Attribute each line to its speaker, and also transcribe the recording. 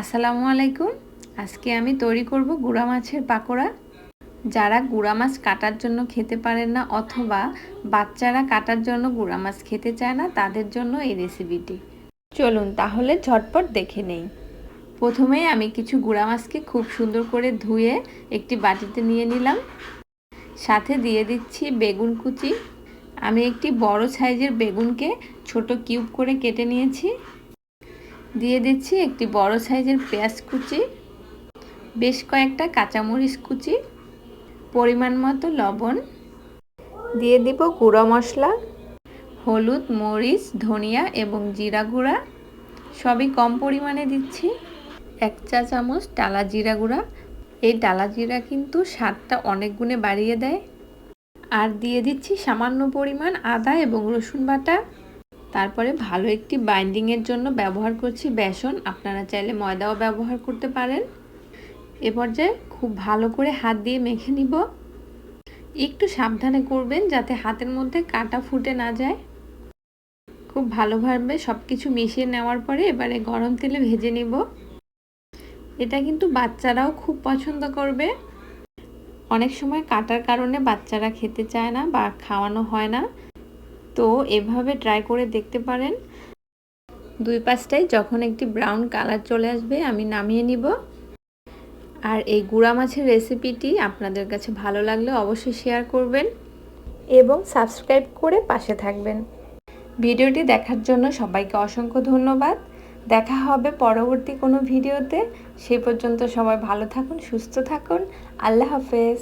Speaker 1: আসসালামু আলাইকুম। আজকে আমি তৈরি করব গুঁড়া মাছের পাকোড়া। যারা গুঁড়া মাছ কাটার জন্য খেতে পারেন না অথবা বাচ্চারা কাটার জন্য গুঁড়া মাছ খেতে চায় না, তাদের জন্য এই রেসিপিটি চলুন তাহলে ঝটপট দেখে নেই। প্রথমেই আমি কিছু গুঁড়া মাছকে খুব সুন্দর করে ধুয়ে একটি বাটিতে নিয়ে নিলাম। সাথে দিয়ে দিচ্ছি বেগুন কুচি। আমি একটি বড় সাইজের বেগুনকে ছোট কিউব করে কেটে নিয়েছি। দিয়ে দিচ্ছি একটি বড় সাইজের পেঁয়াজ কুচি, বেশ কয়েকটা কাঁচামরিচ কুচি, পরিমাণ মতো লবণ, দিয়ে দিব গুঁড়ো মশলা, হলুদ, মরিচ, ধনিয়া এবং জিরা গুঁড়া। সবই কম পরিমাণে দিচ্ছি, এক চা চামচ ডালা জিরা গুঁড়া। এই ডালা জিরা কিন্তু স্বাদটা অনেক গুণে বাড়িয়ে দেয়। আর দিয়ে দিচ্ছি সামান্য পরিমাণ আদা এবং রসুন বাটা। তারপরে ভালো একটি বাইন্ডিংয়ের জন্য ব্যবহার করছি বেসন। আপনারা চাইলে ময়দাও ব্যবহার করতে পারেন। এ পর্যায়ে খুব ভালো করে হাত দিয়ে মেখে নিব। একটু সাবধানে করবেন যাতে হাতের মধ্যে কাটা ফুটে না যায়। খুব ভালোভাবে সব কিছু মিশিয়ে নেওয়ার পরে এবারে গরম তেলে ভেজে নিব। এটা কিন্তু বাচ্চারাও খুব পছন্দ করবে। অনেক সময় কাটার কারণে বাচ্চারা খেতে চায় না বা খাওয়ানো হয় না। তো এভাবে ট্রাই করে দেখতে পারেন। দুই পাঁচটায় যখন একটি ব্রাউন কালার চলে আসবে, আমি নামিয়ে নিব। আর এই গুঁড়া মাছের রেসিপিটি আপনাদের কাছে ভালো লাগলে অবশ্যই শেয়ার করবেন এবং সাবস্ক্রাইব করে পাশে থাকবেন। ভিডিওটি দেখার জন্য সবাইকে অসংখ্য ধন্যবাদ। দেখা হবে পরবর্তী কোনো ভিডিওতে। সেই পর্যন্ত সবাই ভালো থাকুন, সুস্থ থাকুন। আল্লাহ হাফেজ।